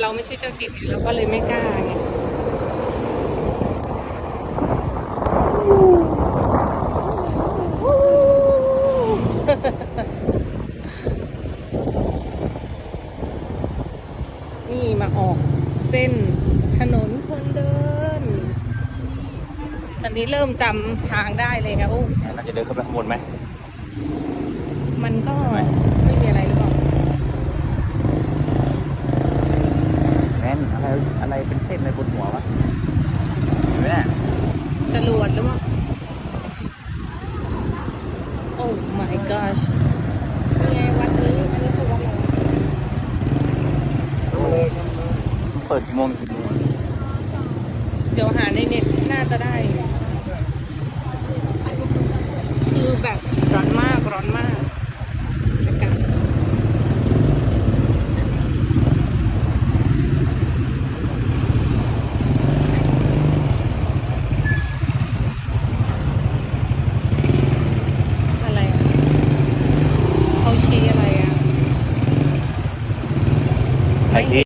เราไม่ใช่เจ้าถิ่นเราก็เลยไม่กล้าไงนี่มาออกเส้นถนนคนเดิน ตอนนี้เริ่มจำทางได้เลยครับน่าจะเดินเข้าไปข้างบนไหม มันก็ ไม่ ไม่มีอะไรหรือเปล่า แม่น อะไรอะไรเป็นเส้นในบนหัววะเห็นไหมเนี่ยจรวดหรือเปล่าโอ้ my gosh ไงวัดนี้อันนี้คือวัดอะไรเปิดกี่โมงถึงกี่โมงเดี๋ยวหาในเน็ตน่าจะได้ คือแบบร้อนมากร้อนมาก Thank you.